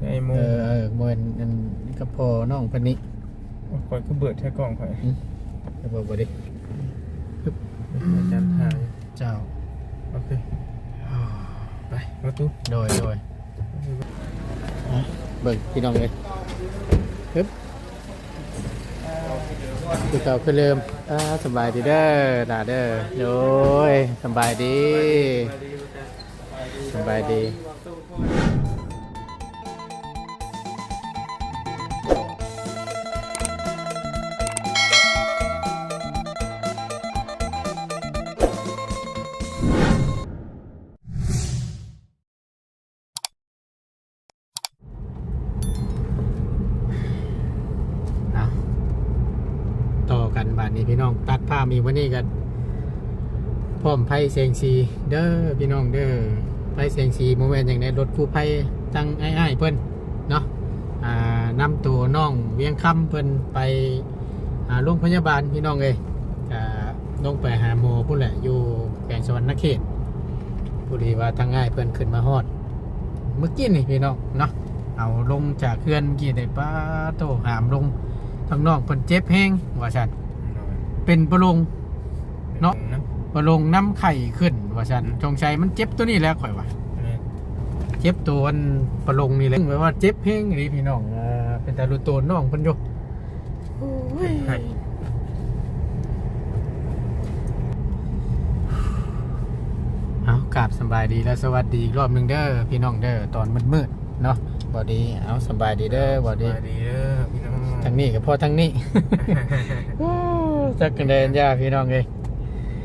ไอ้โมเออเออบ่แม่นอันก็พอน้องเพิ่นนี่ข่อยก็เบิดแท้กล้องข่อยก็บ่บ่ได้อาจารย์ถ่ายเจ้า โอเค ไปประตูโดยโดยอะเบิ่งพี่น้องเลยฮึบคือเก่าคือเริ่มอ่าสบายดีเด้อดาเด้อโดยสบายดีสบายดี พี่น้องตัดผ้ามีวันนี้กันพร้อมไพ่เสียงซีเด้อพี่น้องเด้อไพ่เสียงซีโมเมนต์อย่างในรถกู้ภัยตั้งไอ้ายๆเพิ่นเนาะอ่านำตัวน้องเวียงคำเพิ่นไปอ่าโรงพยาบาลพี่น้องเลยอ่าลงไปหาโมพุ่นแหละอยู่แขวงสวรรณเขตพอดีว่าทางง่ายเพิ่นขึ้นมาฮอด เมื่อกี้นี่พี่น้องเนาะเอาลงจากเคลื่อนเมื่อกี้ได้ป้าโตหามลงทางนอกเพิ่นเจ็บแห้งว่าฉัน เป็นประลงเนาะประลงน้ำไข่ขึ้นว่าฉันจงชัยมันเจ็บตัวนี้แหล้วข่อยว่าเจ็บตัวมันประลงนี่แหละแปลว่าเจ็บแห้งนี่พี่น้องอ่าเป็นตาลุโตนน้องเพิ่นอยู่โอ้ยให้เอากราบสำบายดีและสวัสดีอีกรอบหนึงเด้อพี่น้องเด้อตอนมืดๆเนาะบอดีเอาสำบายดีเด้อบอดีสวัสดีเด้อพี่น้องทางนี้กับพ่อทางนี้ จักกันเดินยาพี่น้องเลย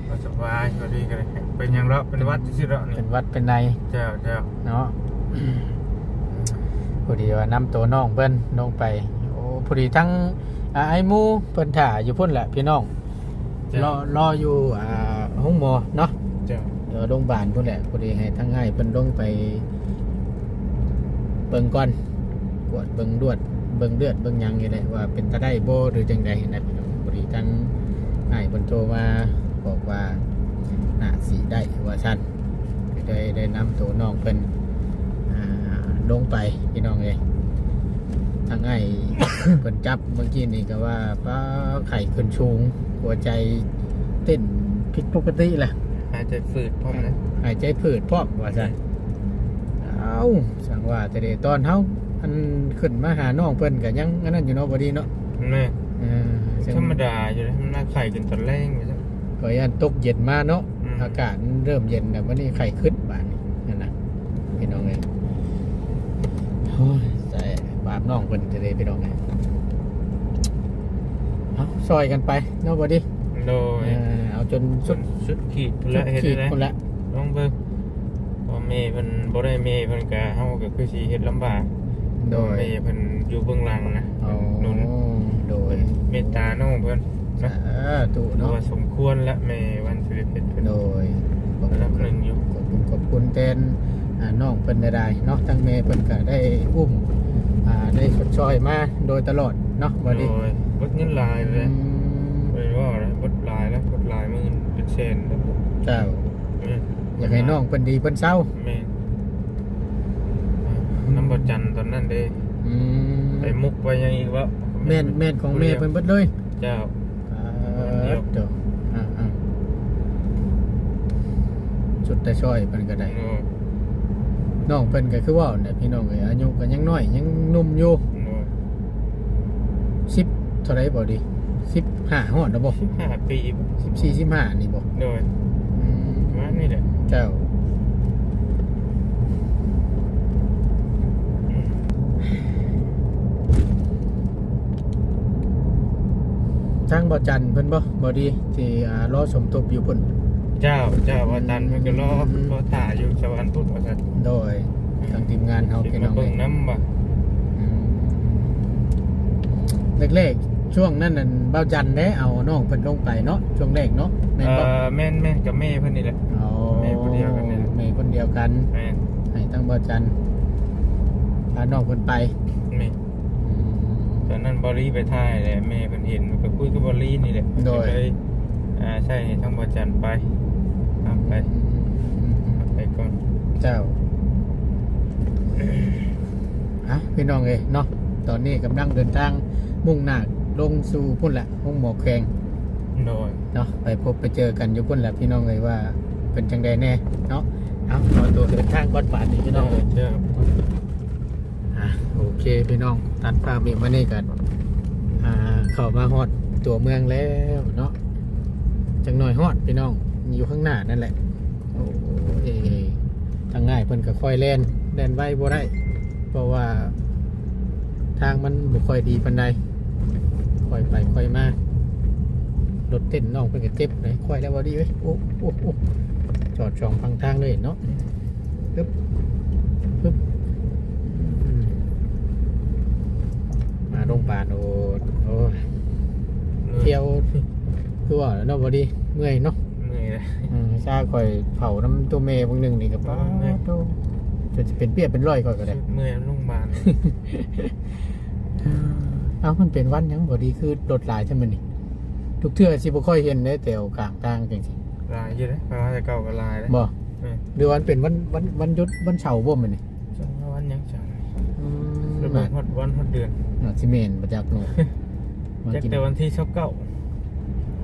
ก็สบายสวัสดีกันเลยเป็นยังรอเป็นวัดที่สิเรานี่เป็นวัดเป็นในเจ้าเจ้าเนาะพอดีว่านำตัวน้องเพิ่นลงไปโอ้พอดีทั้งอ่าไอ้หมูเพิ่นถ่าอยู่พุ่นแหละพี่น้องเจ้ารอรออยู่อ่าห้องหมอเนาะเจ้าเดี๋ยวโรงพยาบาลพุ่นแหละพอดีให้ทั้งง่ายเพิ่นลงไปเบิ่งก่อนกวดเบิ่งดวดเบิ่งเลือดเบิ่งหยังนี่แหละว่าเป็นตาได้บ่หรือจังใดนะพี่น้องพอดีทั้ง ง่ายเพิ่นโทรมาบอกว่าน่าสิได้ว่าซั่นก็ได้ได้นำตัวน้องเพิ่นอ่าลงไปพี่น้องเอ้ยทางง่ายเพิ่นจับเมื่อกี้นี่ก็ว่าป้าไข่ขึ้นสูงหัวใจเต้นผิดปกติแหละหายใจฝืดพร้อมนะหายใจผืดพร้อมว่าซั่นเอาสั่งว่าแต่เดตอนเฮาอันขึ้นมาหาน้องเพิ่นก็ยังอันนั้นอยู่เนาะบ่ดีเนาะแม่เออซึ่ง ธรรมดาอยู่เลยมันน่าไข่กินตอนแรกไปจ้ะก็ยันตกเย็นมาเนาะอืม อากาศเริ่มเย็นแล้ววันนี้ไข้ขึ้นบาดนี้นั่นน่ะพี่น้องเอ้ยโอ้ยใส่บาปน้องเพิ่นจะได้พี่น้องเอ้ยเอาซอยกันไปเนาะบ่ดีโดเอยอเอาจนสุสุดดสุดขีดพุ่นสุละดเฮ็ดขีดได้คนละลองเบิ่งพอเมย์เพิ่นบ่ได้เมย์เพิ่นก็เฮาก็คือสิเฮ็ดลำบากโดยเมย์เพิ่นอยู่เบื้องหลังนะ เมตตาน้องเพิ่นสาเนาะธุเพราะเนาะว่าสมควรและเมย์วันสิริเพชรเพิ่นโดยขอบรับคุณหนึ่งอยู่ขอบคุณขอบคุณแทนอ่าน้องเพิ่นได้ๆเนาะทั้งแม่เพิ่นก็ได้อุ้มอ่าได้ชดช่อยมาโดยตลอดเนาะบ่ดีโดยบดเงินหลายเลยอืมบ่ได้ว่าอะไรบดหลายแล้วบดหลายหมื่นเป็นแสนแล้วเจ้าแม่อยากให้น้องเพิ่นดีเพิ่นเศร้าแม่น้ำบ่จันทร์ตอนนั้นเด้อืมไปมุกไปยังอีกวะ แม่นแม่นของแม่เพิ่นเบิดเลยเจ้าอ่าเดี๋ยวเดี๋ยวอ่าอ่าชุดแต่ช่อยเพิ่นก็ได้โอ้ยน้องเพิ่นก็คือว่าเนี่ยพี่น้องเอ้ยอายุก็ยังน้อยยังหนุ่มอยู่โอ้ย10เท่าไหร่บ่ดี15ฮอดแล้วบ่สิบห้าปีบ่14 15นี่บ่โดยอืมประมาณนี้แหละเจ้า ทางบ่จันทร์เพิ่นบ่บ่ดีที่อ่ารอสมทบอยู่เพิ่นเจ้าเจ้าว่าตันมันก็รอรอถ่ายอยู่สวรรค์พุทธว่าซั่นโดยทางทีมงานเฮาสิพี่มาน้องเบิ่งน้ำบ่อืมแรกๆช่วงนั้นน่ะเบ้าจันทร์ได้เอาน้องเพิ่นลงไปเนาะช่วงแรกเนาะแม่นเอ่บ่อแม่นแม่นกับแม่เพิ่นนี่แหละอ๋อแม่คนเดียวกันนี่แหละ แม่คนเดียวกัน แม่นให้ทางเบ้าจันทร์พาน้องเพิ่นไปแม่นอืม ตอนนั้นบอลลี่ไปถ่ายแหละแม่เพิ่นเห็นก็คุยกับบอลลี่นี่แหละโดย ก็เลยอ่าใช่ทั้งบอจันไปเอาไปอืมเอาไปก่อนเจ้าเอาอะพี่น้องเอ้ยเนาะตอนนี้กำลังเดินทางมุ่งหน้าลงสู่พุ่นแหละมุ่งหมอกแขงโดยเนาะไปพบไปเจอกันอยู่พุ่นแหละพี่น้องเลยว่าเป็นจังใดแน่เนาะเอาขอตัวเดินทางก่อนบาทนี่พี่น้องเลย เจ้าอะ โอเคพี่น้องตัดภาพอีกมานี่กันอ่าเข้ามาฮอดตัวเมืองแล้วเนาะจังหน่อยฮอดพี่น้องอยู่ข้างหน้านั่นแหละโอ้เอทางง่ายเพิ่นก็ค่อยแล่นแล่นไว้บ่ได้เพราะว่าทางมันบ่ค่อยดีปานใดค่อยไปค่อยมารถเต้นน้องเพิ่นก็เจ็บเลยค่อยแล้วบ่ดีเว้ยโอ้โอ้โอ้จอดสองฟังทางเลยเนาะปึ๊บปึ๊บอืมมา โรงพยาบาลโอ้โอ้ยเที่ยวคือว่าแล้วเนาะบ่ดีเมื่อยเนาะเมื่อยเลยอืมซาข่อยเผาน้ำตัวเมย์บางหนึ่งนี่กับอ๋อแม่โตจนจะเป็นเปี้ยเป็นร้อยก่อนก็ได้ เมื่อยโรงพยาบาลเอ้ามันเป็นวันหยังบ่ดีคือรถหลายใช่มั้ยนี่ทุกเทื่อสิบ่ค่อยเห็นได้แต่วกลางทางจังซี่ลายเยอะเลยเพราะว่าจะเก่ากับลายเลยบ่แม่นหรือวันเป็นวันวันวันหยุดวันเสาร์บ่มื้อนี่ จังว่าวันยังจัง อื มระเบิดฮอดวันฮอดเดือนน่าสิแม่นบ่จักหนูมาจากกินแต่วันที่ชอบเก้า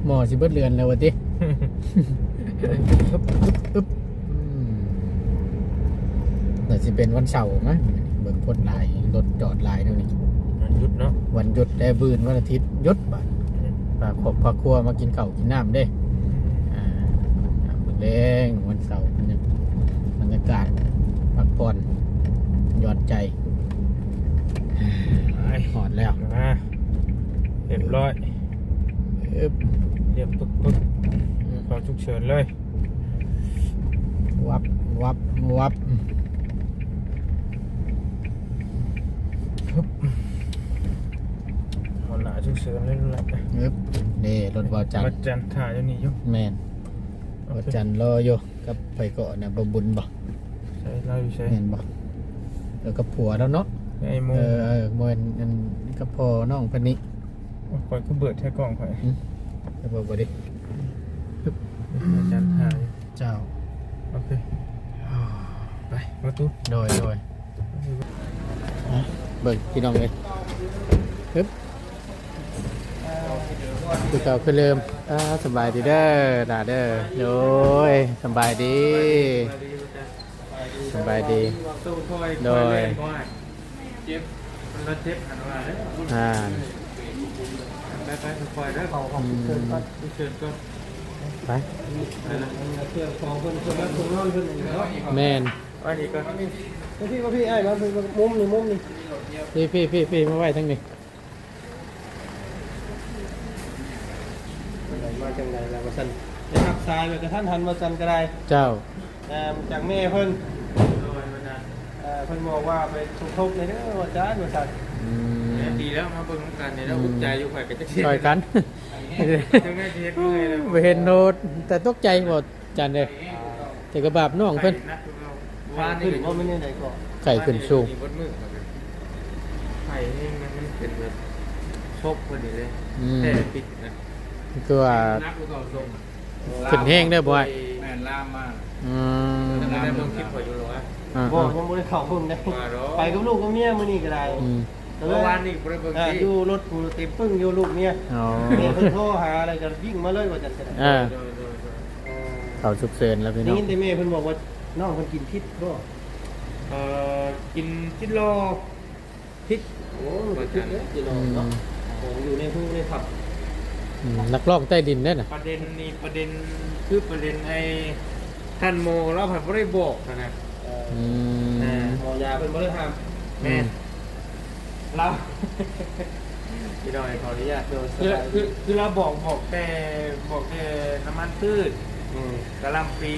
หมอสิเบิดเรือนแล้วว่าติอึ๊บอึ๊บอึ๊บอืมน่าสิเป็นวันเสาร์มั้ยเบิ่งคนหลายรถจอดหลายเดี๋ยวนี้มันหยุดเนาะวันหยุดได้บืนวันอาทิตย์หยุดบัดปลาขบปลาครัวมากินข้าวกินน้ำเด้อ่าน้ำมื้อแรงวันเสาร์บรรยากบรรยากาศพักผ่อนหย่อนใจ ไป หอดแล้ว มา เรียบร้อยอึ๊บเรียบปึ๊กปึ๊กขอฉุกเฉินเลย วับ วับ วับหมดละฉุกเฉินเลยละอึ๊บนี่รถวาวจันทมาร์จันถ่ายอยู่นี่อยู่แมนวาวจันทร์รออยู่กับไปเกาะนะบบุญบ่ใช่เราอยู่ใช่แมนบ่แล้วกับผัวแล้วเนาะไอ้โมเออเออมวนนั่นกับพ่อน้องคนนี้ คอยก็เบิดแค่กล่องคอยจะบอกบ่ดิมาจันถ่ายเจ้า โอเค ไปประตูโดยโดยอะเบิ่งพี่น้องเลยฮึบคือเก่าคือเริ่มอ่าสบายดีเด้อดาเด้อโดยสบายดีสบายดีตู้คอยโดยเจ็บมันก็เจ็บหันมาเลยอ่า ไปไปคอยได้เขาของเชิญก็เชิญก็ไปเชื่อของคนคนนั้นคนนั้นคนนี้เนาะแมนอันนี้ก็พี่ว่าพี่ไอ้มาเป็นมุมนี่มุมนี่พี่พี่พี่พี่มาไหวทั้งนี้มาจังไดแล้วมาสั่นนะครับทรายไปกระท่านหันมาสั่นก็ได้เจ้าจากแม่เพิ่นเพิ่นบอกว่าไปทุกทุกในเด้อว่าจ้าว่าสั่น ดีแล้วมาเบิ่งกันเนี่ยแล้วอุ้มใจอยู่ข่อยก็จะเชียต่อยกันจังได้เชียร์เมื่อยเลยไปเห็นโนดแต่ตกใจหมดจันเลยแต่กระบาบน้องเพิ่นวานขึ้นี่นว่าไม่ได้ไหนก็ไข่ขึ้นสูงบนมือไข่เองมันเป็นแบบชบพอดีเลยอืมแต่ปิดนะคือว่านักกูก็ส่งขึ้นแห้งได้อบ่อยแม่นล่ามมากอืมแต่ไม่ได้เบิ่งคลิปข่อยอยู่หรอวะอ่าบอกยังบ่ได้เข้าเพิ่นได้ว่าดอกไปกับลูกกับเมียมื้อนี้ก็ได้อืมแต่ เมื่อวาว่านนี่บ่ได้เบิ่งอ่าคลิปอยู่รถกูเต็มปึ้งอยู่ลูกเมียอ๋อแม่เพิ่นโทรหาอะไรก็วิ่งมาเลยว่าจังซั่นอ่าโดยโดยโดยอ่าเขาฉุกเฉินแล้วพี่ได้น้องยินแต่แม่เพิ่นบอกว่าน้องเพิ่นกินพิษบ่เอ่อกินจิโล พิษโอ้มันพิษเด้อจิโนอืมเนาะผมอยู่ในหูในผับอืมนักร้องใต้ดินได้น่ะ ประเด็นนี่ประเด็นคือประเด็นไอ้ท่านโมเราผัดบ่ได้บอกนะเอ่ออืม หมอยาเพิ่นบ่ได้ห้ามแม่น เราพี่น้อยขออนุญาตโดยสคือบายคือคือเราบอกบอกแต่บอกแต่น้ำมันพืชอืมกะหล่ำปี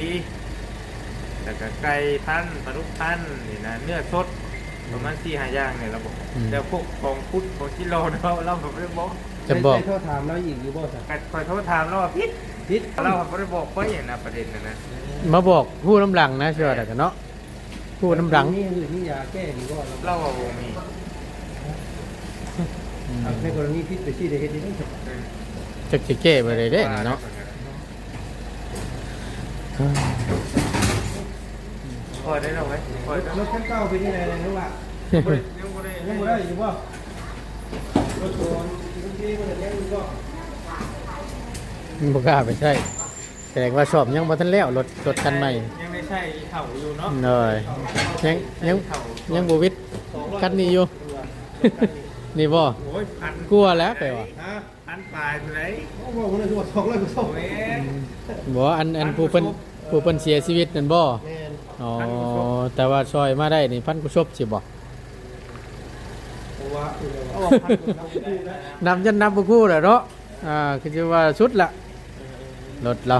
แล้วก็ไก่พันธุ์ปลาดุกพันธุ์นี่นะเนื้อสดประมาณสี่ห้าอย่างเนี่ยเราบอกแต่พวกของพุทธของกิโลเราเราแบบไม่ได้บอกจะบอก ได้โทรถามแล้วอีกอยู่บ่ซะกัดคอยโทษถามเราว่าพิษพิษเราแบบไม่ได้บอกเพราะอย่างนะประเด็นนะนะมาบอกผู้น้ำหลังนะเชื่อแต่กันเนาะผู้น้ำหลัง นี่คือที่ยาแก้ดีบ่เราเราว่าบ่มีอืม ในกรณีพิษไปที่ได้เฮ็ดได้จังซั่นจักสิแก้ไปเลยเด้เนาะคอยได้หรอไหมคอยได้รถคันเก่าเป็นยังไงเลยรู้ว่ายังไม่ได้ยังบ่ได้อยู่บ่รถโซนบางทีมันจะยังอยู่บ่บ่กล้าไปใช่แสดงว่าชอบยังบ่ทันแล้วรถรถคันใหม่ยังไม่ใช่เข่าอยู่เนาะเลยยังยังยังบ่วิทย์คันนี้อยู่ นี่บ่โอ้ยพันกลัวแล้วไปว่ะฮะพันปลายไปเลยโอ้โหมันจะว่าสองร้อยกว่าสองโอ้ยบ่อันอันผู้เพิ่นผู้เพิ่นเสียชีวิตนั่นบ่แม่นอ๋อแต่ว่าซอยมาได้นี่พันกุศลสิบ่เพราะว่าคือโอ้ว่าพันคนเราคู่นะนำยันนับบ่คู่แหละเนาะอ่าคือสิว่าสุดละรถเรา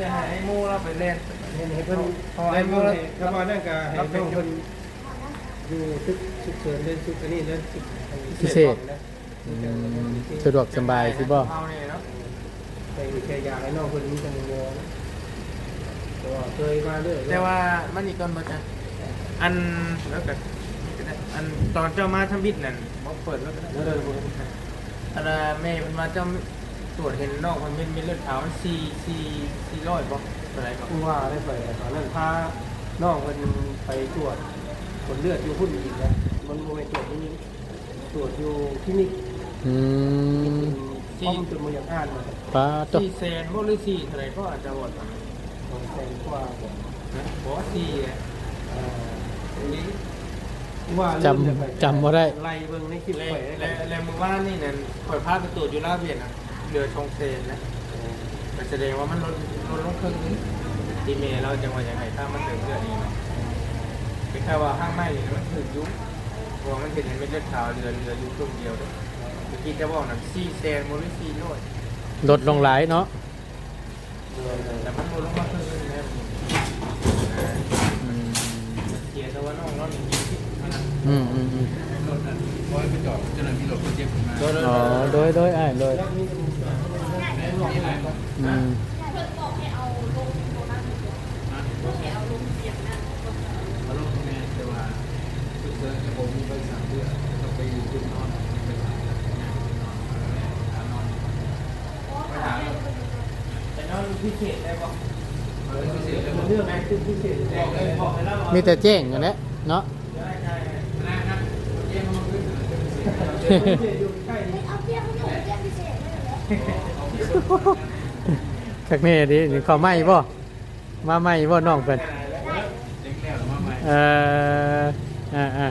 จะให้ไอ้หมูเราไปเล่นเห็นให้เพิ่นไอ้โมเลยถ้าว่านั่นก็ให้น้องเพิ่น อยู่ทุกฉุกเฉินเดินทุกอันนี้เดินทุกพิเศษอืมสะดวกสบายสิบ่เอาเนี่ยเนาะไปแค่ยาให้น้องเพิ่นมีจังโมแต่ว่าเคยมาเรื่อยแต่ว่ามันอีกก่อนบ่จ้ะอันแล้วก็อันตอนเจ้ามาทำบิดนั่นบ่เปิดแล้วก็ได้แล้วเดินบ่อันน่ะแม่มันมาเจ้าตรวจเห็นน้องมันเป็นมีเลือดขาวมันสี่สี่สี่ร้อยบ่เท่าไหร่บ่ผู้ว่าได้ไปตอนนั้นพาน้องเพิ่นไปตรวจ ผลเลือดอยู่พุ่นอีกนะมันบ่ไปตรวจนี่ตรวจอยู่คลินิกอืมห้องจนมันยังอ่านมาปลาตกสี่แสนบ่หรือสี่เท่าไหร่ก็อาจจะบ่ตอนนั้นสองแสนกว่าบ่นะบ่ว่าสี่อะเอ่ออันนี้ว่าจำจำบ่ได้ ไล่เบิ่งในคลิปแลไปและและมือว่านนี่นั่นข่อยพาไปตรวจอยู่ลาเวียนน่ะเหลือชงเซนนะก็แสดงว่ามันลดลดลงครึ่งนึงที่เมย์เราจังว่ายังไงถ้ามันถึงเดือนนี้เนาะเป็น แค่ว่าข้างในนี่มันถึงยุบเพราะว่ามันเป็นเม็ดเลือดขาวเหลือเหลืออยู่ครึ่งเดียวเด้อเมื่อกี้จะบอกน่ะสี่แสนบ่หรือสี่ร้อยลดลงหลายเนาะแต่มันลดลงมาครึ่งนึงแล้วอืมเสียแต่ว่าน้องเรานี่มีที่มันอืมอืมอืมรถนั้นร้อยไปจอดเจ้าหน้าที่รถก็เจ็บขึ้นมาอ๋อโดยโดยอ้ายโดยแล้วมีอืม มาลงแม่แต่ว่าคือ เจอจะผมมีใบสั่งเพื่อต้องไปอยู่จุดนอนไปถ่ายนอนไปหาแต่นอนพิเศษได้ป่ะพิเศษได้มันป่ะเรื่องอะไรที่พิเศษบอกเลยบอกให้เรามีแต่แจ้งกันแหละเนาะได้ได้ได้นะเยี่ยมมากขึ้นพิเศษอยู่ใกล้นี้เอาเพียงเขาอยู่เพียงพิเศษเลยเหรอคักแน่ดินี่เขาไหม่บ่มาไหม่บ่น้องเพิ่นเด็กแล้วมาใหม่เอ่อ อ่าอ่า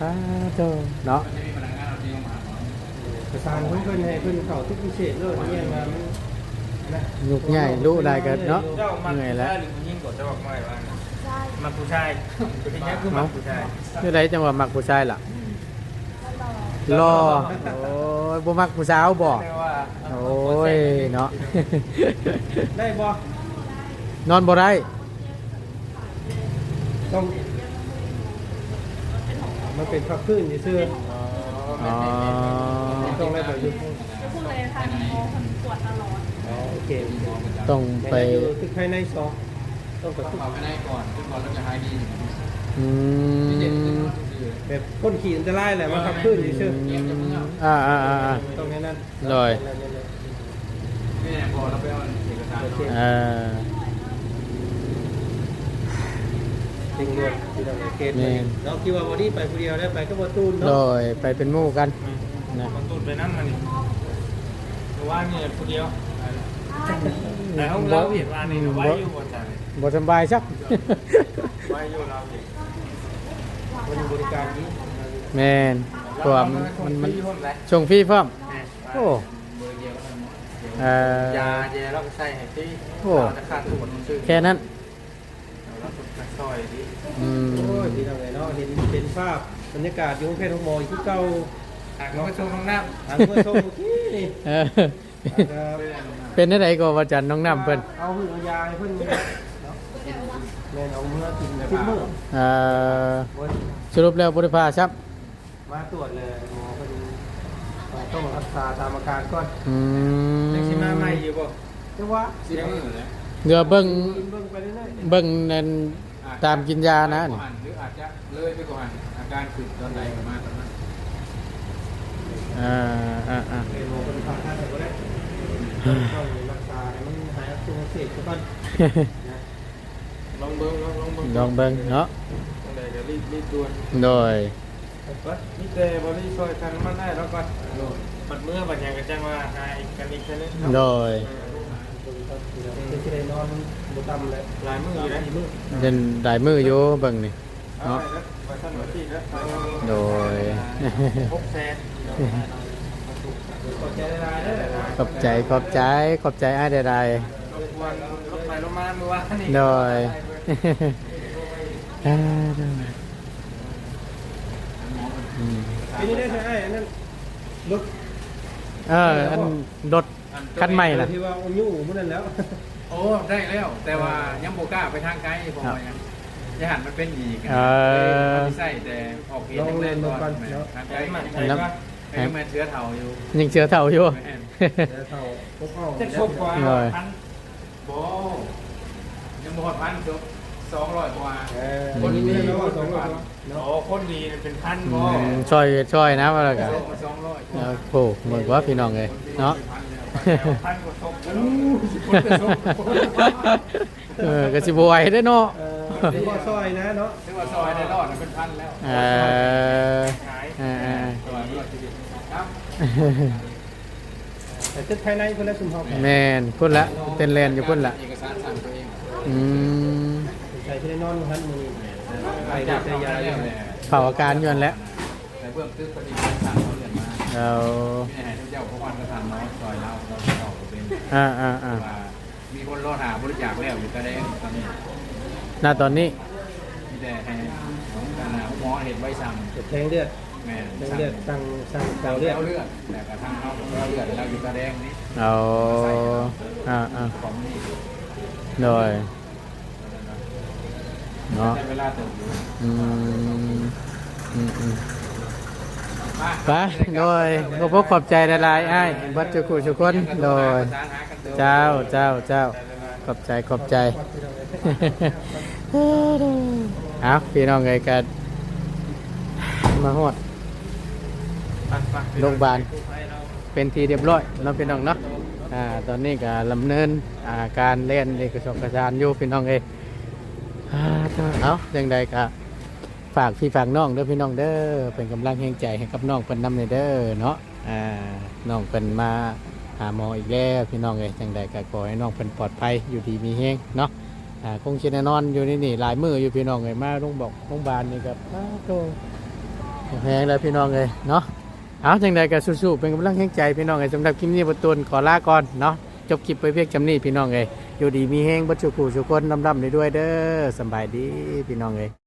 อ่าโตเนาะจะมีพนักงานเราที่มาประสานเพิ่นเพิ่นให้เพิ่นเข้าทุกพิเศษเลยเนี่ยมามันนะยุกใหญ่รู้ได้กันเนาะเจ้ามันเหนื่อยแล้วหรือผู้หญิงกดจะบอกไม่ว่าใช่มันผู้ชายเป็นยังคือมันผู้ชายคือไดจังว่ามักผู้ชายล่ะตลอดรอโอ้ยบ่มักผู้สาวบ่แต่ว่าโอ้ยเนาะได้บ่นอนบ่ได้ต้อง มันเป็นพักพื้นซื่ออ๋อๆต้องได้ไปอยู่ก็คือเลยทานโมคนปวดตลอดอ๋อโอเคต้องไปอยู่ตึกภายในสองต้องไปต้องเผาไปได้ก่อนขึ้นก่อนแล้วจะหายดีอืมแบบคนขี่อันตรายแหละมันพักพื้นซื่ออ่าอ่าอ่าอ่า ๆตรงนี้นั่นเลยนี่พอเราไปเอาเอกสารอ่า จริงด้วยที่เราเกตเราคิดว่าวันนี้ไปผู้เดียวได้วไปก็บ่ตูนโดเนาะยไปเป็นหมู่กัน นะ มันตุดไปนั่นมันนี่ว่านี่คนเดียวแต่ห้องเราเห็นว่านี่หนูไว้อยู่บนจันบ่สำบายซัก ไว้อยู่เราเห็นมันบริการนี้แม่นเพราะว่ามันมันมันห้องไรส่งฟรีพร้อมโอ้เบอร์เดียวเอ่อยาเจเราก็ใส่ให้ที่เราจะขาดทุนซื้อแค่นั้น ซอยดิอืมโอ้ยที่ทำไงเนาะเห็นเห็นภาพบรรยากาศอยู่เพชรทุกมอยที่เก่าหากเราไปชมห้องน้ทางเมื่อชมที่นี่เออเป็นได้ไดก็ว่าจันน้องน้ำเพิ่นเอาหือเอายาให้เพิ่นเนาะแม่นเอาเมื่อกินกินมื้อเอ่อโอ้ยสรุปแล้วบ่ได้พาครับมาตรวจเลยหมอเพิ่นเอ่อต้องรักษาตามอาการก่อนอืมำยังชิมาใหม่อยู่บ่แต่ว่าเสียงอยู่เลย เดี๋ยวเบิ่งกินเบิ่งไปเรื่อยๆ เบิ่งนั่น ตามกินยานะนี่หรืออาจจะเลยไปก่อนอาการขึ้นตอนใดประมาณตอนนั้นอ่าอ่าอ่าเออหมอเพิ่นพาท่านไปบ่ได้ต้องรักษาให้มันหายอักเสบซะก่อนนะลองเบิ้งลองลองเบิ้งลองเบิ่งเนาะตอนใดก็รีบรีบด่วนโดยก็มีแต่บริช่วยกันมันได้แล้วก็บัดเมื่อบัดหยังก็จังว่าหายกันอีกเท่านึงโดยจะจะได้นอน บ่ต่ำเลยหลายมืออยู่นะมือเดินได้มืออยู่เบิ่งนี่เอาไปแล้วไปท่านมาที่แล้วโดยหกแสนขอบใจหลายๆเด้อขอบใจขอบใจขอบใจอ้ายใดรบกวนรถไฟลงมาเมื่อวานนี่ๆโดยอ่าโดยอืมปีนี้ได้ใช่ไหมอันนั้นรถเอออันรถคันใหม่น่ะที่ว่าเอายู่มื้อนั้นแล้ว โอ้ได้แล้ว แต่ว่ายังโบกล้าไปทางไกลผมว่ายังยหันมันเป็นอีกเออมันใส่แต่ออกเองแรกๆก่อนแม่ทางไกลมันใช่ปะไอ้แม่เชื้อเถ่าอยู่ยังเชื่อเท่าอยู่แม่นเดี๋ยวเท่าพวกเอาจะชกกว่าหน่อยพันโบยังบ่ฮอดพันจบสองร้อยกว่าเออคนนี้แล้วว่าสองร้อยโอ้คนดีเป็นพันอืบ่มช่วยช่วยนะว่าแล้วกันโลมาสองร้อยแล้วโอ้เหมือนว่าพี่น้องเลยเนาะ พันกว่าชกคนจะส่งเออก็สิบไหวได้อเนาะเออเป็นบ่อซอยนะเนาะถึงว่าซอยได้รอดนะเป็นพันแล้วเออขายเออซอยรอดชีวิตครับแต่ตึกภายในคนละสุ่มห้องแมนพุ่นละเต้นแลนอยู่พุ่นละเอกสารสั่งตัวเองอืมใส่ที่ได้นอนหันมือไปจาได้กใส่เจ้ายาแล้วเลยเนี่ยเผาอาการยวนแล้วแต่เบื้องต้นปฏิบัติสั่ง เขาเรียนมาเราไม่ให้เจ้าพระวันกระทำน้อยซอยเราเราจะออกเป็นอ่าอ่าอ่าว่ามีคนรอดหาบริจาคแล้วอยู่กระแดงตอนนี้ณตอนนี้ มีแต่ให้ของการหาหมอเห็นไว้สั่งจะแทงเลือดแม่แทงสั่งเลือดสั่งสั่งเราเสาเลืเลืออดดเลือดแต่กระทั่งเราเราเลือดเราอยู่กระแดงนี้เอาอ่าอ่าของนี่โดยเนาะใช้เวลาเติมอยู่อืมอืมอืมมา ไปโดยขอบพระขอบใจหลายๆอ้ายวัดจุกุทุคนโดย เจ้าเจ้าเจ้าขอบใจขอบใจเอาพี่น้องไงกันมาฮอดโรงพยาบาลเป็นทีเรียบร้อยเนาะพี่น้องเนาะอ่าตอนนี้ก็ลำเนินอ่าการเล่นเอกสารการอยู่พี่น้องเอยอ่าเอาอย่างใดก็ ฝากพี่ฝากน้องเด้อพี่น้องเด้อเป็นกำลังแห่งใจให้กับน้องเพิ่นนำในเด้อเนาะอ่าน้องเพิ่นมาหาหมออีกแล้วพี่น้องเอ้ยจังใดก็ขอให้น้องเพิ่นปลอดภัยอยู่ดีมีแฮงเนาะอ่าคงชิแน่นอนอยู่นี่นี่หลายมืออยู่พี่น้องเลยมาโรงบอกโรงพยาบาลนี่กับอ้าวโตแพงแล้วพี่น้องเลยเนาะเอาจังใดก็สู้ๆเป็นกำลังแห่งใจพี่น้องเลยสำหรับคลิปนี้บทตูนขอลาก่อนเนาะจบคลิปไปเพียงจำนี้พี่น้องเลยอยู่ดีมีแห้งบัดชุกูสุกคนลำๆได้ด้วยเด้อสำบายดีพี่น้องเลย